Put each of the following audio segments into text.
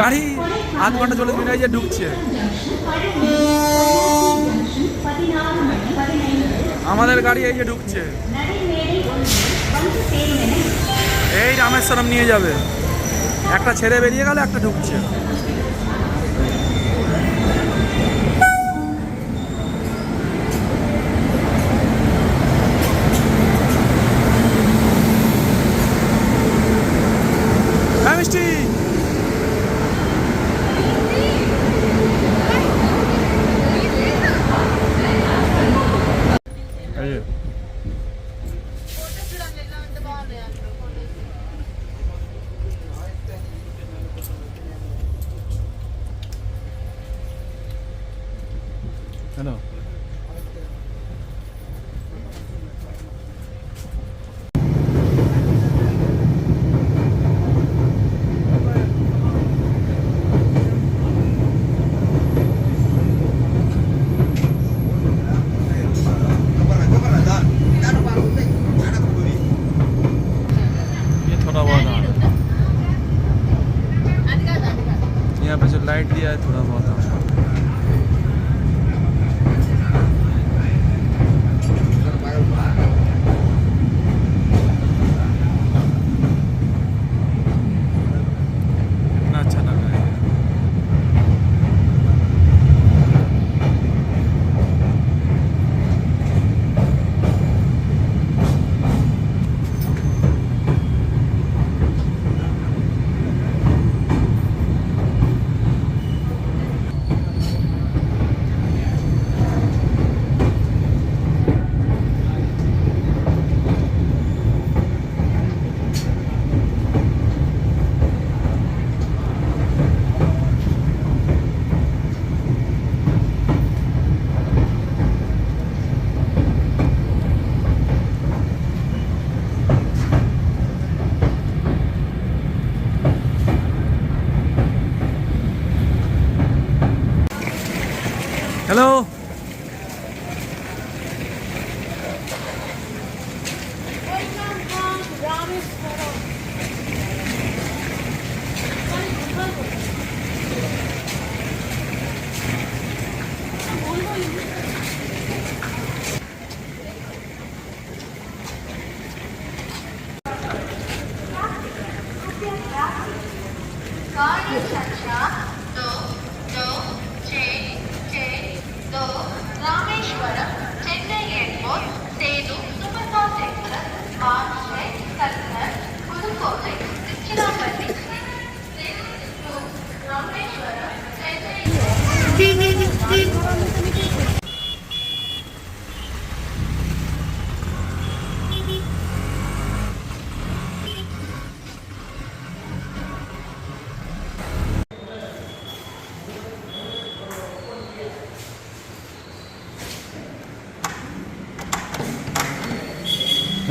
গাড়ি আধ ঘণ্টা চল্লিশ মিনিট যে ঢুকছে। আমাদের গাড়ি এই যে ঢুকছে। এই রামেশ্বরম নিয়ে যাবে। একটা ছেড়ে বেরিয়ে গেল, একটা ঢুকছে।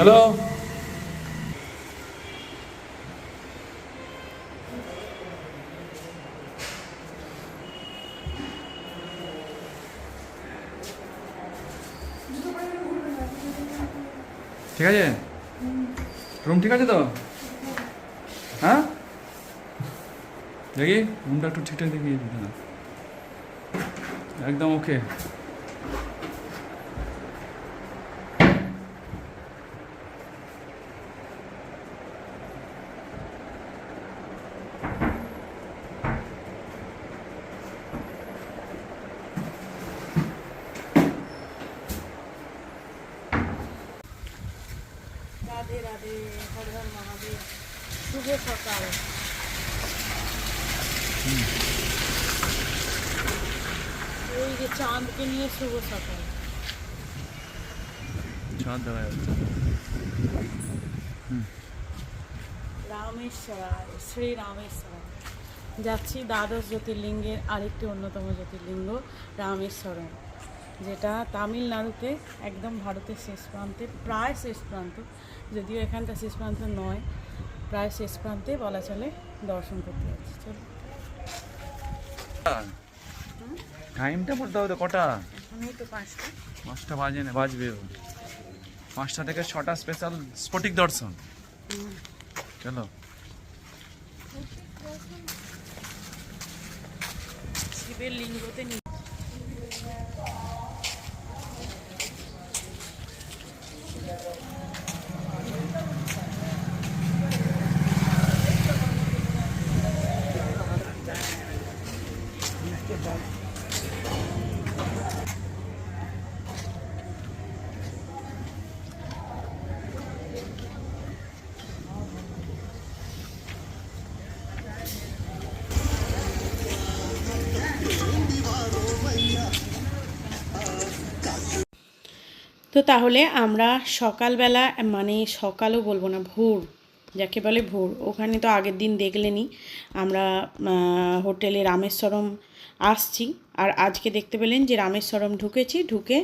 হ্যালো ঠিক আছে রুম ঠিক আছে তো হ্যাঁ দেখি রুমটা একটু ঠিকঠাক দেখিয়ে দিতে না একদম ওকে হর হর নিয়ে শুভ সকাল। চাঁদ শ্রী রামেশ্বরায় যাচ্ছি দ্বাদশ জ্যোতির্লিঙ্গের আরেকটি অন্যতম জ্যোতির্লিঙ্গ, রামেশ্বরম। যেটা তামিলনাড়ুতে একদম ভারতের শেষ প্রান্তে প্রায় শেষ প্রান্ত যদিও এখানটা শেষ প্রান্ত নয় প্রায় শেষ প্রান্তে বলা চলে দর্শন করতে যাচ্ছি। চলো। টাইমটা বলতে হবে তো কটা? এখনই তো পাঁচটা। পাঁচটা বাজে না বাজবে পাঁচটা থেকে ছটা স্পেশাল স্ফটিক দর্শন। চলো। শিবের লিঙ্গতে তো তাহলে আমরা সকালবেলা মানে সকালও বলব না, ভোর, যাকে বলে ভোর, ওখানে তো আগের দিন দেখলেনি। আমরা হোটেলে রামেশ্বরম আসছি। আর আজকে দেখতে পেলেন যে রামেশ্বরম ঢুকেছি, ঢুকে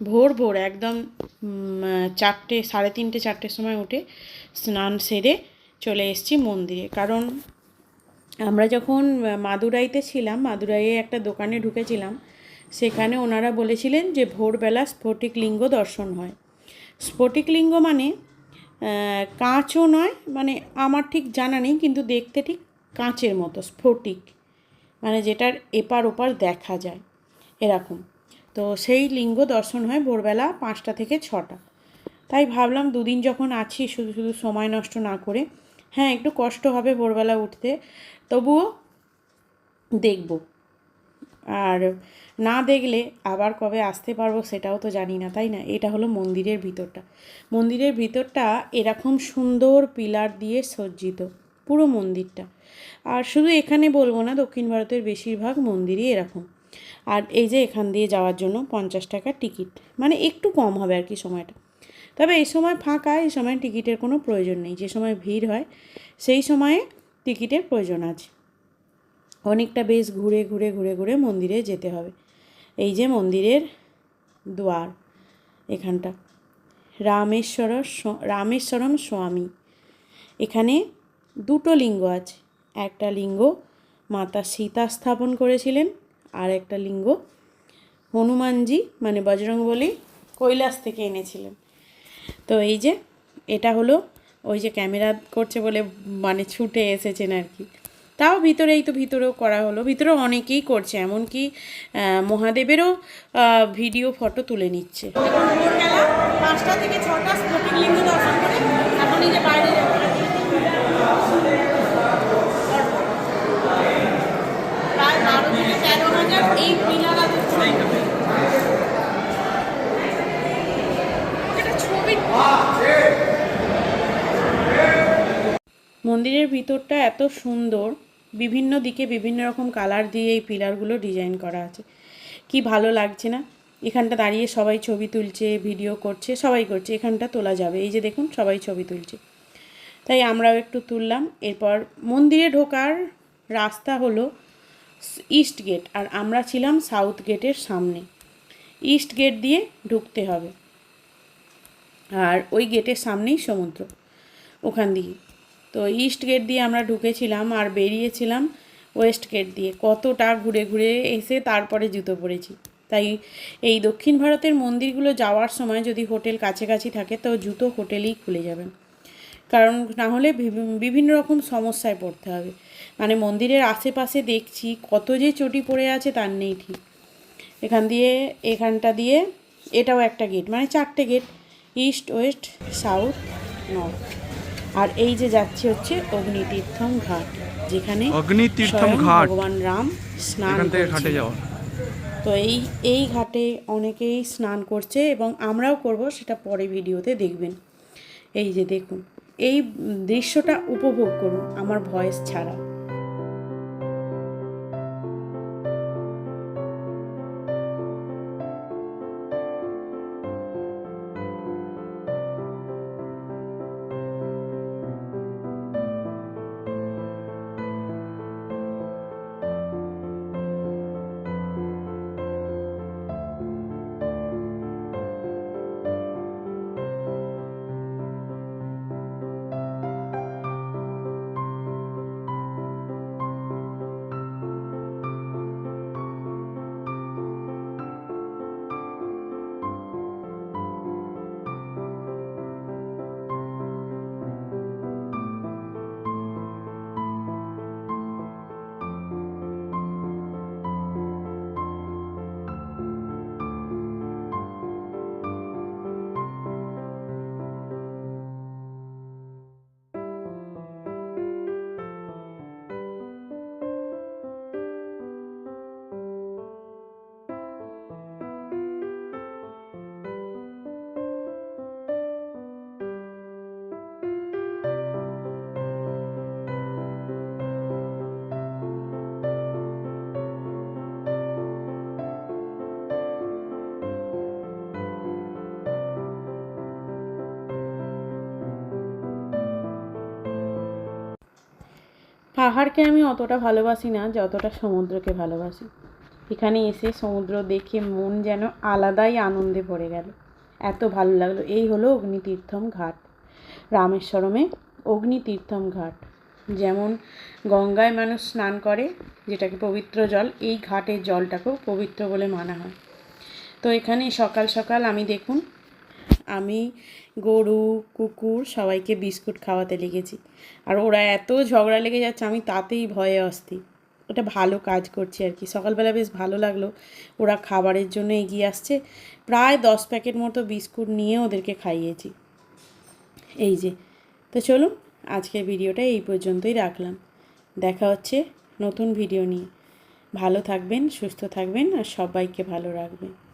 ভোর ভোর একদম চারটে, সাড়ে তিনটে, চারটের সময় উঠে স্নান সেরে চলে এসেছি মন্দিরে। কারণ আমরা যখন মাদুরাইতে ছিলাম, মাদুরাইয়ে একটা দোকানে ঢুকেছিলাম সেখানে ওনারা বলেছিলেন যে ভোরবেলা স্ফটিক লিঙ্গ দর্শন হয়। স্ফটিক লিঙ্গ মানে কাঁচও নয় মানে আমার ঠিক জানা নেই, কিন্তু দেখতে ঠিক কাঁচের মতো, স্ফটিক মানে যেটার এপার ওপার দেখা যায় এরকম। তো সেই লিঙ্গ দর্শন হয় ভোরবেলা পাঁচটা থেকে ছটা। তাই ভাবলাম দুদিন যখন আছি, শুধু শুধু সময় নষ্ট না করে হ্যাঁ একটু কষ্ট হবে ভোরবেলা উঠতে, তবুও দেখব। আর না দেখলে আবার কবে আসতে পারব সেটাও তো জানি না, তাই না? এটা হলো মন্দিরের ভিতরটা। মন্দিরের ভিতরটা এরকম সুন্দর পিলার দিয়ে সজ্জিত, পুরো মন্দিরটা। আর শুধু এখানে বলব না, দক্ষিণ ভারতের বেশিরভাগ মন্দিরই এরকম। আর এই যে এখান দিয়ে যাওয়ার জন্য পঞ্চাশ টাকা টিকিট মানে একটু কম হবে আর কি সময়টা। তবে এই সময় ফাঁকা, এই সময় টিকিটের কোনো প্রয়োজন নেই। যে সময় ভিড় হয়, সেই সময়ে টিকিটের প্রয়োজন আছে। অনেকটা বেশ ঘুরে ঘুরে ঘুরে ঘুরে মন্দিরে যেতে হবে। এই যে মন্দিরের দুয়ার এখানটা। রামেশ্বর রামেশ্বরম স্বামী। এখানে দুটো লিঙ্গ আছে। একটা লিঙ্গ মাতা সীতা স্থাপন করেছিলেন আর একটা লিঙ্গ হনুমানজি মানে বজরংবলী কৈলাস থেকে এনেছিলেন। তো এই যে এটা হলো ওই যে ক্যামেরা করছে বলে মানে ছুটে এসেছেন আর কি। তাও ভিতরেই তো ভিতরেও করা হলো। ভিতরে অনেকেই করছে, এমনকি মহাদেবেরও ভিডিও, ফটো তুলে নিচ্ছে। পাঁচটা থেকে ছটা স্ফটিকলিঙ্গ দর্শন করে এখন এই যে বাইরে প্রায় বারো থেকে তেরো হাজার এই পিলার আছে ছবি মন্দিরের ভিতরটা এত সুন্দর, বিভিন্ন দিকে বিভিন্ন রকম কালার দিয়ে এই পিলারগুলো ডিজাইন করা আছে। কি ভালো লাগছে না? এখানটা দাঁড়িয়ে সবাই ছবি তুলছে ভিডিও করছে, সবাই করছে, এখানটা তোলা যাবে। এই যে দেখুন, সবাই ছবি তুলছে। তাই আমরাও একটু তুললাম। এরপর মন্দিরে ঢোকার রাস্তা হলো ইস্ট গেট আর আমরা ছিলাম সাউথ গেটের সামনে। ইস্ট গেট দিয়ে ঢুকতে হবে। আর ওই গেটের সামনেই সমুদ্র, ওখান দিয়ে। তো ইস্ট গেট দিয়ে আমরা ঢুকেছিলাম আর বেরিয়েছিলাম ওয়েস্ট গেট দিয়ে। কতটা ঘুরে ঘুরে এসে তারপরে জুতো পরেছি। তাই এই দক্ষিণ ভারতের মন্দিরগুলো যাওয়ার সময় যদি হোটেল কাছাকাছি থাকে, তো জুতো হোটেলেই খুলে যাবেন কারণ না হলে বিভিন্ন রকম সমস্যায় পড়তে হবে। মানে মন্দিরের আশেপাশে দেখছি কত যে চটি পড়ে আছে তার নেই ঠিক। এখান দিয়ে, এখানটা দিয়ে, এটাও একটা গেট মানে চারটে gate east west south north আর এই যে যাচ্ছে হচ্ছে অগ্নিতীর্থম ঘাট যেখানে অগ্নিতীর্থম ঘাট। ভগবান রাম স্নান থেকে ঘাটে যাওয়া। তো এই এই ঘাটে অনেকেই স্নান করছে এবং আমরাও করব সেটা পরে ভিডিওতে দেখবেন। এই যে দেখুন এই দৃশ্যটা উপভোগ করুন আমার ভয়েস ছাড়া। পাহাড়কে আমি অতটা ভালোবাসি না যতটা সমুদ্রকে ভালোবাসি। এখানে এসে সমুদ্র দেখে মন যেন আলাদাই আনন্দে ভরে গেল। এত ভালো লাগল। এই হলো অগ্নিতীর্থম ঘাট। রামেশ্বরমে অগ্নিতীর্থম ঘাট। যেমন গঙ্গায় মানুষ স্নান করে, যেটাকে পবিত্র জল, এই ঘাটের জলটাকেও পবিত্র বলে মানা হয়। তো এখানে সকাল সকাল আমি দেখুন আমি, গরু, কুকুর সবাইকে বিস্কুট খাওয়াতে লেগেছি। আর ওরা এত ঝগড়া লেগে যাচ্ছে, আমি তাতেই ভয়ে অস্থির ওটা ভালো কাজ করছি আর কি। সকালবেলা বেশ ভালো লাগল। ওরা খাবারের জন্য এগিয়ে আসছে। প্রায় দশ প্যাকেট মতো বিস্কুট নিয়ে ওদেরকে খাইয়েছি। এই যে। তো চলুন, আজকের ভিডিওটা এই পর্যন্তই রাখলাম। দেখা হচ্ছে নতুন ভিডিও নিয়ে। ভালো থাকবেন, সুস্থ থাকবেন আর সবাইকে ভালো রাখবেন।